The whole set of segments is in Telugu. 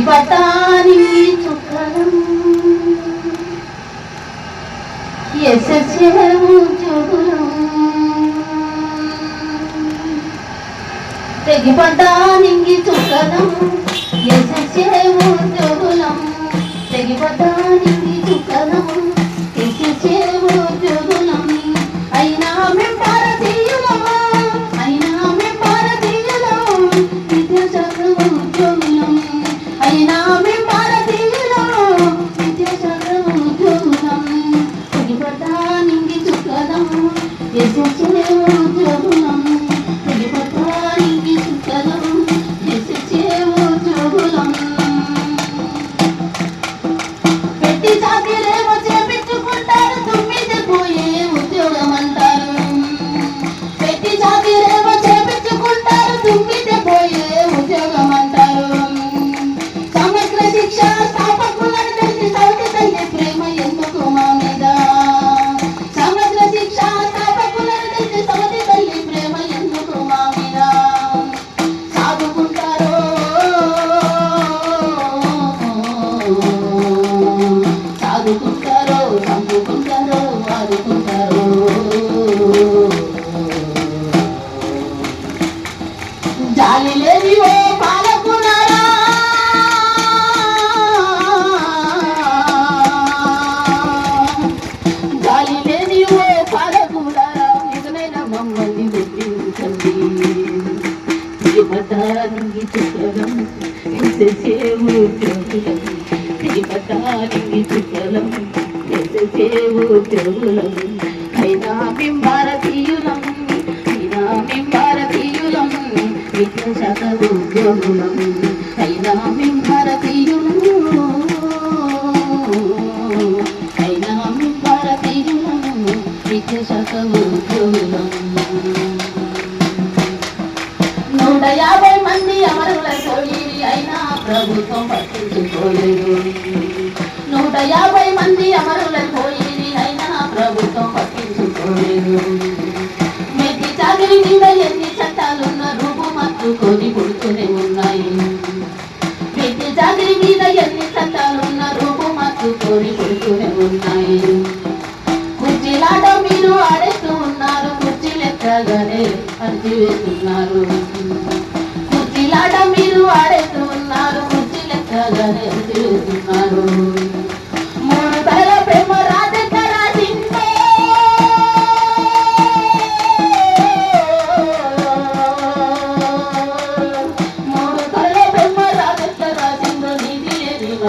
తెగిపటాని చుక్కలం. ఎససేవు చూగులం తెగిపటానికి చుక్కలం. ఎససేవు చూగులం తెగిపటానికి చుక్కలం. ఎససేవు Shut తిరుపతానికి చుక్కలం ఎససేవు చెవులం తిరుపతానికి చుక్కలం ఎససేవు చెవులం అయినా మేం భారతీయులం అయినా మేం భారతీయులం విద్య శాఖ ఉద్యోగులం అయినా మేం భారతీయులం అయినా మేం భారతీయులం విద్య శాఖ ఉద్యోగులం నూట యాభై మంది అమరుల సోయిరి అయినా ప్రభుత్వం పట్టించుకోలేదు. నూట యాభై మంది అమరుల సోయిరి అయినా ప్రభుత్వం పట్టించుకోలేదు. మెట్టి చాకరి మీద ఎన్ని చట్టాలున్న రూపు మత్తుకొని పుడుతూనే ఉన్నాయి. మెట్టి చాకరి మీద ఎన్ని చట్టాలున్న రూపు మత్తుకొని పుడుతూనే ఉన్నాయి. కుర్చీలాట మీరు ఆడేస్తూ ఉన్నారు కుర్చీ లెక్కగానే అర్జీ వేస్తున్నారు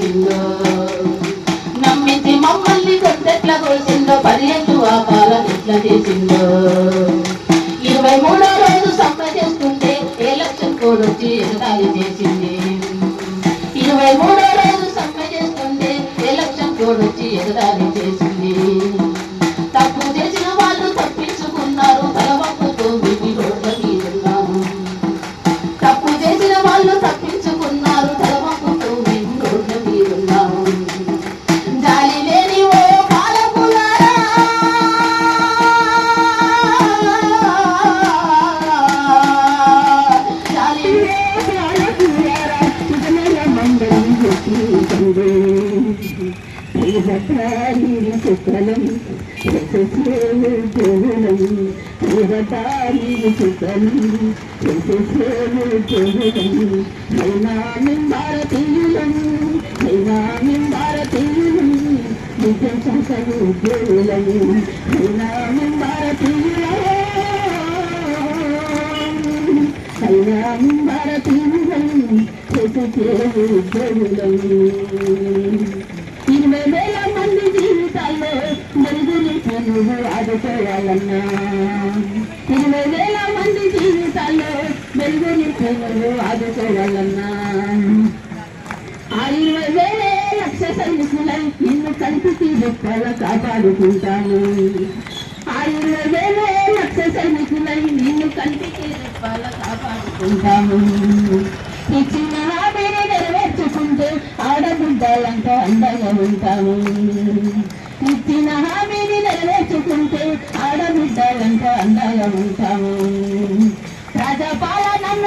ఎట్లా నమ్మించి మమ్మల్ని కొంచెట్ల కోసిందో పది ఏళ్ళు వ్యాపారం ఎట్లా చేసిందో? శ్రీహటారి సుఖలం యశస్సేవు చెవులం శ్రీహటారి సుఖలం యశస్సేవు చెవులం భారతీయులం మేం భారతీయులం అయినా మేం భారతీయులం నిజం భారతీయులం ఉద్యోగులం అయినా వంద మంది జీవితాల్లో వెలుగునిచ్చి నువ్వు ఆదుకోవాలన్నా ఇరవై మంది జీవితాల్లో వెలుగునిచ్చి నువ్వు ఆదుకోవాలన్నా ఆ ఇరవై వేలే లక్ష సైనికులై కాపాడుకుంటాను ఆ ఇరవై వేలే లక్ష సైనికులై కంటికి దుఃఖాల కాపాడుకుంటాను. ఆడబిడ్డలంతా అండగా ఉంటాము. ఇచ్చిన హామీని నెరవేర్చుకుంటే ఆడబిడ్డలంతా అండగా ఉంటాము. ప్రజాపాలనన్న